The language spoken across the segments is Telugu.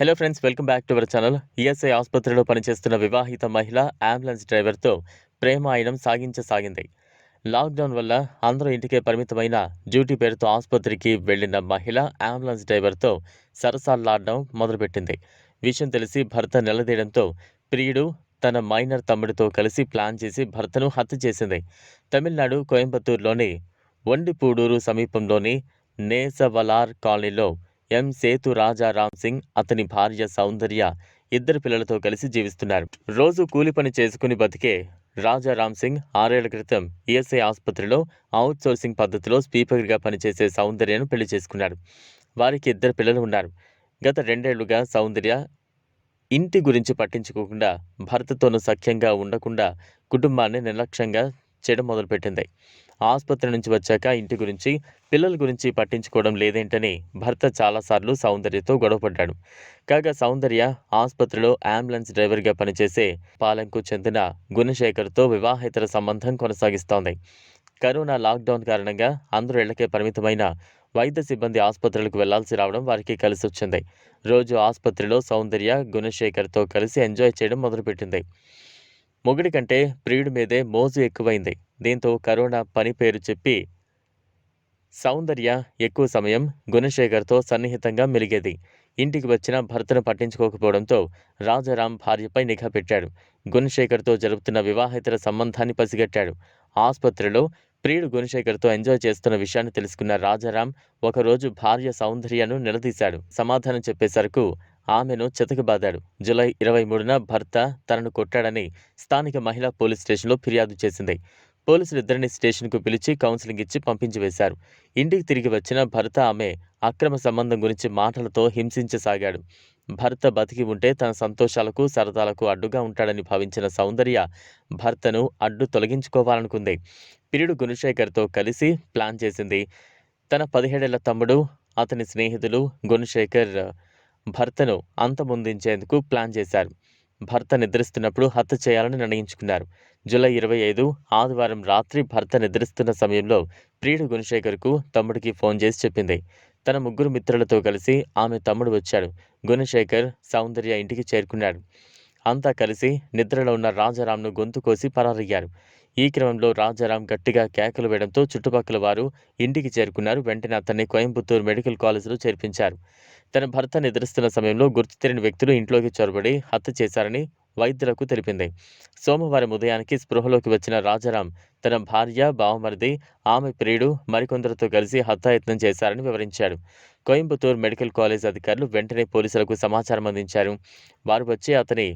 Hello friends welcome back to our channel ESI ఆసుపత్రిలో పనిచేస్తున్న వివాహిత మహిళ అంబులెన్స్ డ్రైవర్తో ప్రేమాయణం సాగించసాగింది లాక్డౌన్ వల్ల అందరూ ఇంటికే పరిమితమైన డ్యూటీ పేరుతో ఆసుపత్రికి వెళ్ళిన మహిళ అంబులెన్స్ డ్రైవర్తో సరసాలాడడం మొదలుపెట్టింది. విషయం తెలిసి భర్త నిలదీయడంతో ప్రియుడు తన మైనర్ తమ్ముడితో కలిసి ప్లాన్ చేసి భర్తను హత్య చేసింది. తమిళనాడు కోయంబత్తూరులోని ఒండిపూడూరు సమీపంలోని నేసవలార్ కాలనీలో ఎం. సేతు రాజా రామ్ సింగ్ అతని భార్య సౌందర్య ఇద్దరు పిల్లలతో కలిసి జీవిస్తున్నారు. రోజు కూలి పని చేసుకుని బతికే రాజా రామ్ సింగ్ ఆరేళ్ళ క్రితం ఈఎస్ఐ ఆసుపత్రిలో అవుట్ సోర్సింగ్ పద్ధతిలో స్పీకర్గా పనిచేసే సౌందర్యను పెళ్ళి చేసుకున్నారు. వారికి ఇద్దరు పిల్లలు ఉన్నారు. గత రెండేళ్ళుగా సౌందర్య ఇంటి గురించి పట్టించుకోకుండా భర్తతోనూ సఖ్యంగా ఉండకుండా కుటుంబాన్ని నిర్లక్ష్యంగా చేయడం మొదలుపెట్టింది. ఆసుపత్రి నుంచి వచ్చాక ఇంటి గురించి పిల్లల గురించి పట్టించుకోవడం లేదేంటని భర్త చాలాసార్లు సౌందర్యతో గొడవపడ్డాడు. కాగా సౌందర్య ఆసుపత్రిలో అంబులెన్స్ డ్రైవర్గా పనిచేసే పాలెంకు చెందిన గుణశేఖర్తో వివాహేతర సంబంధం కొనసాగిస్తోంది. కరోనా లాక్డౌన్ కారణంగా అందరూ ఇళ్ళకే పరిమితమైన వైద్య సిబ్బంది ఆసుపత్రులకు వెళ్ళాల్సి రావడం వారికి కలిసి వచ్చింది రోజు ఆసుపత్రిలో సౌందర్య గుణశేఖర్తో కలిసి ఎంజాయ్ చేయడం మొదలుపెట్టింది. మొగుడి కంటే ప్రియుడి మీదే మోజు ఎక్కువైంది. దీంతో కరోనా పని పేరు చెప్పి సౌందర్య ఎక్కువ సమయం గుణశేఖర్తో సన్నిహితంగా మెలిగేది. ఇంటికి వచ్చిన భర్తను పట్టించుకోకపోవడంతో రాజారాం భార్యపై నిఘా పెట్టాడు. గుణశేఖర్తో జరుపుతున్న వివాహేతర సంబంధాన్ని పసిగట్టాడు. ఆసుపత్రిలో ప్రియుడు గుణశేఖర్తో ఎంజాయ్ చేస్తున్న విషయాన్ని తెలుసుకున్న రాజారాం ఒకరోజు భార్య సౌందర్యను నిలదీశాడు. సమాధానం చెప్పేసరకు ఆమెను చితకబాదాడు. జూలై ఇరవై మూడున భర్త తనను కొట్టాడని స్థానిక మహిళా పోలీస్ స్టేషన్లో ఫిర్యాదు చేసింది. పోలీసులు ఇద్దరిని స్టేషన్కు పిలిచి కౌన్సిలింగ్ ఇచ్చి పంపించి వేశారు. ఇంటికి తిరిగి వచ్చిన భర్త ఆమె అక్రమ సంబంధం గురించి మాటలతో హింసించసాగాడు. భర్త బతికి ఉంటే తన సంతోషాలకు సరదాలకు అడ్డుగా ఉంటాడని భావించిన సౌందర్య భర్తను అడ్డు తొలగించుకోవాలనుకుంది. పిరుడు గుణశేఖర్తో కలిసి ప్లాన్ చేసింది. తన పదిహేడేళ్ళ తమ్ముడు అతని స్నేహితులు గుణశేఖర్ భర్తను అంతమొందించేందుకు ప్లాన్ చేశారు. భర్త నిద్రిస్తున్నప్పుడు హత్య చేయాలని నిర్ణయించుకున్నారు. జూలై ఇరవై ఐదు ఆదివారం రాత్రి భర్త నిద్రిస్తున్న సమయంలో ప్రియుడు గుణశేఖర్కు తమ్ముడికి ఫోన్ చేసి చెప్పింది. తన ముగ్గురు మిత్రులతో కలిసి ఆమె తమ్ముడు వచ్చాడు. గుణశేఖర్ సౌందర్య ఇంటికి చేరుకున్నాడు. అంతా కలిసి నిద్రలో ఉన్న రాజారాంను గొంతు కోసి పరారయ్యారు. ఈ క్రమంలో రాజారాం గట్టిగా కేకలు వేయడంతో చుట్టుపక్కల వారు ఇంటికి చేరుకున్నారు. వెంటనే అతన్ని కోయంబత్తూరు మెడికల్ కాలేజీలో చేర్పించారు. తన భర్త నిద్రిస్తున్న సమయంలో గుర్తు తెలియని వ్యక్తులు ఇంట్లోకి చొరబడి హత్య చేశారని వైద్యులకు తెలిపింది. సోమవారం ఉదయానికి స్పృహలోకి వచ్చిన రాజారాం తన భార్య బావమరిది ఆమె ప్రియుడు మరికొందరితో కలిసి హత్యాయత్నం చేశారని వివరించాడు. కోయంబత్తూరు మెడికల్ కాలేజ్ అధికారులు వెంటనే పోలీసులకు సమాచారం అందించారు. వారు వచ్చి అతని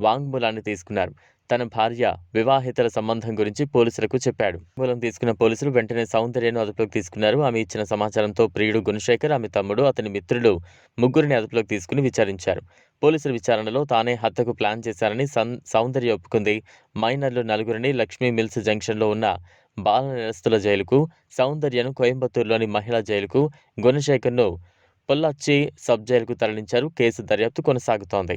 వాంగ్మూలాన్ని తీసుకున్నారు. తన భార్య వివాహేతర సంబంధం గురించి పోలీసులకు చెప్పాడు. మూలం తీసుకున్న పోలీసులు వెంటనే సౌందర్యను అదుపులోకి తీసుకున్నారు. ఆమె ఇచ్చిన సమాచారంతో ప్రియుడు గుణశేఖర్ ఆమె తమ్ముడు అతని మిత్రులు ముగ్గురిని అదుపులోకి తీసుకుని విచారించారు. పోలీసుల విచారణలో తానే హత్యకు ప్లాన్ చేశారని సౌందర్య ఒప్పుకుంది. మైనర్లు నలుగురిని లక్ష్మీ మిల్స్ జంక్షన్లో ఉన్న బాల నిరస్తుల జైలుకు సౌందర్యను కోయంబత్తూరులోని మహిళా జైలుకు గుణశేఖర్ను పొల్లచ్చి సబ్ జైలుకు తరలించారు. కేసు దర్యాప్తు కొనసాగుతోంది.